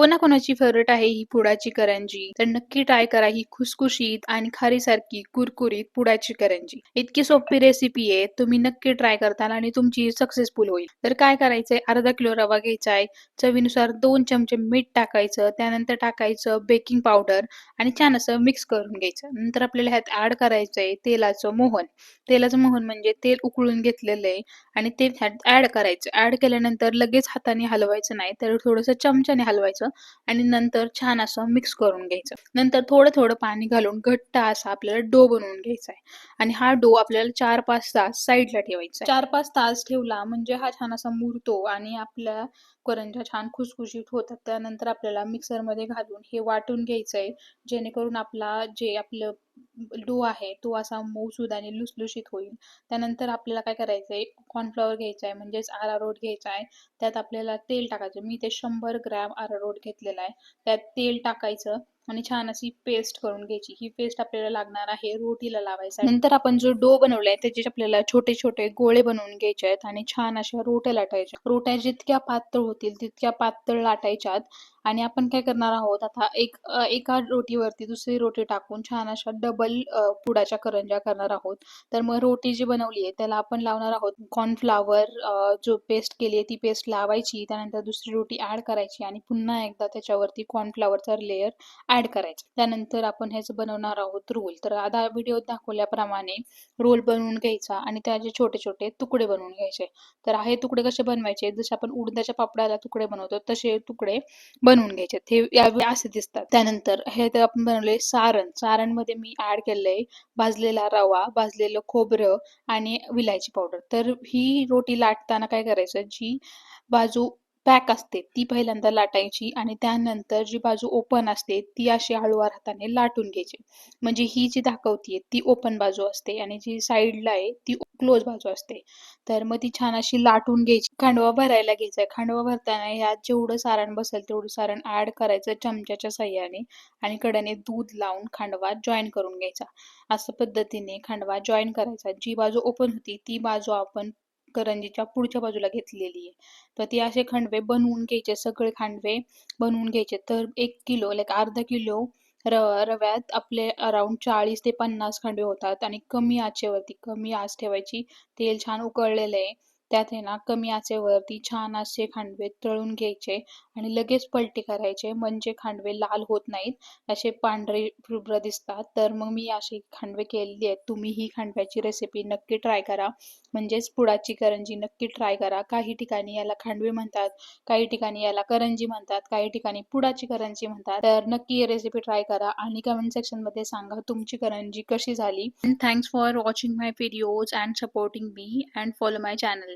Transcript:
कोणाकोणाची favourite आहे ही पुडाची करंजी? तर नक्की ट्राय करा ही खुसखुशीत आणि खारीसारखी कुरकुरीत पुडाची करंजी. इतकी सोपी रेसिपी आहे तुम्ही नक्की ट्राय करताल आणि तुमची सक्सेसफुल होईल. तर काय करायचंय? अर्धा किलो रवा घ्यायचा आहे. चवीनुसार दोन चमचे मीठ टाकायचं त्यानंतर टाकायचं बेकिंग पावडर आणि छान असं मिक्स करून घ्यायचं. नंतर आपल्याला ह्यात ऍड करायचंय तेलाचं मोहन. तेलाचं मोहन म्हणजे तेल उकळून घेतलेलं आहे आणि ते ह्यात ऍड करायचं. ऍड केल्यानंतर लगेच हाताने हलवायचं नाही तर थोडंसं चमच्याने हलवायचं. आणि नंतर छान असं मिक्स करून घ्यायचं. नंतर थोडं थोडं पाणी घालून घट्ट असा आपल्याला डो बनवून घ्यायचा आहे. आणि हा डो आपल्याला चार पाच तास साईडला ठेवायचा चार पाच तास ठेवला म्हणजे हा छान असा मुरतो आणि आपल्या करंजा छान खुसखुशीत होतात. त्यानंतर आपल्याला मिक्सरमध्ये घालून हे वाटून घ्यायचं आहे जेणेकरून आपला जे आपलं डो आहे तो असा मऊसूद आणि लुसलुशीत होईल. त्यानंतर आपल्याला काय करायचं आहे कॉर्नफ्लॉवर घ्यायचा आहे म्हणजेच आरारोट घ्यायचा आहे त्यात आपल्याला तेल टाकायचं. मी ते शंभर ग्रॅम आरारोट घेतलेला आहे त्यात तेल टाकायचं आणि छान अशी पेस्ट करून घ्यायची. ही पेस्ट आपल्याला लागणार आहे रोटीला लावायचा नंतर आपण जो डो बनवलाय त्याचे आपल्याला छोटे छोटे गोळे बनवून घ्यायचे आहेत आणि छान अशा रोट्या लाटायच्या. रोट्या जितक्या पातळ होतील तितक्या पातळ लाटायच्यात आणि आपण काय करणार आहोत आता एक एका रोटीवरती दुसरी रोटी टाकून छान अशा डबल पुडाच्या करंज्या करणार आहोत. तर मग रोटी जी बनवली आहे त्याला आपण लावणार आहोत कॉर्नफ्लावर जो पेस्ट केली आहे ती पेस्ट लावायची त्यानंतर दुसरी रोटी ऍड करायची आणि पुन्हा एकदा त्याच्यावरती कॉर्नफ्लावरचा लेअर ऍड करायचा. त्यानंतर आपण ह्याचं बनवणार आहोत रोल तर आता व्हिडिओत दाखवल्याप्रमाणे रोल बनवून घ्यायचा आणि त्याचे छोटे छोटे तुकडे बनवून घ्यायचे. तर हे तुकडे कसे बनवायचे? जसे आपण उडदाच्या पापडाला तुकडे बनवतो तसे तुकडे बनवून घ्यायचे. हे यावेळी असे दिसतात. त्यानंतर हे तर आपण बनवले सारण. सारणमध्ये मी ऍड केलंय भाजलेला रवा भाजलेलं खोबरं आणि विलायची पावडर तर ही रोटी लाटताना काय करायचं? जी बाजू पॅक असते. ती पहिल्यांदा लाटायची आणि त्यानंतर जी बाजू ओपन असते ती अशी हळूवार हाताने लाटून घ्यायची. म्हणजे ही जी दाखवतीये ती ओपन बाजू असते आणि जी साईडला आहे ती क्लोज बाजू असते. तर मग ती छान अशी लाटून घ्यायची. खांडवा भरायला घ्यायचा. खांडवा भरताना ह्यात जेवढं सारण बसेल तेवढं सारण ऍड करायचं चमच्याच्या सहाय्याने आणि कड्याने दूध लावून खांडवा जॉईन करून घ्यायचा. असं पद्धतीने खांडवा जॉईन करायचा. जी बाजू ओपन होती ती बाजू आपण करंजीच्या पुढच्या बाजूला घेतलेली आहे. तर ती असे खांडवे बनवून घ्यायचे सगळे खांडवे बनवून घ्यायचे. तर एक किलो लाईक अर्धा किलो र रव्यात आपले अराउंड चाळीस ते पन्नास खांडवे होतात आणि कमी आचेवरती कमी आच ठेवायची. तेल छान उकळलेलं आहे. त्यात आहे ना कमी आचेवरती छान असे खांडवे तळून घ्यायचे आणि लगेच पलटी करायचे. म्हणजे खांडवे लाल होत नाहीत. असे पांढरे शुभ्र दिसतात. तर मग मी असे खांडवे केलेली आहेत. तुम्ही ही खांडव्याची रेसिपी नक्की ट्राय करा. म्हणजेच पुडाची करंजी नक्की ट्राय करा. काही ठिकाणी याला खांडवे म्हणतात काही ठिकाणी याला करंजी म्हणतात काही ठिकाणी पुडाची करंजी म्हणतात. तर नक्की ही रेसिपी ट्राय करा आणि कमेंट सेक्शनमध्ये सांगा तुमची करंजी कशी झाली. Thanks for watching my videos and supporting me and follow my channel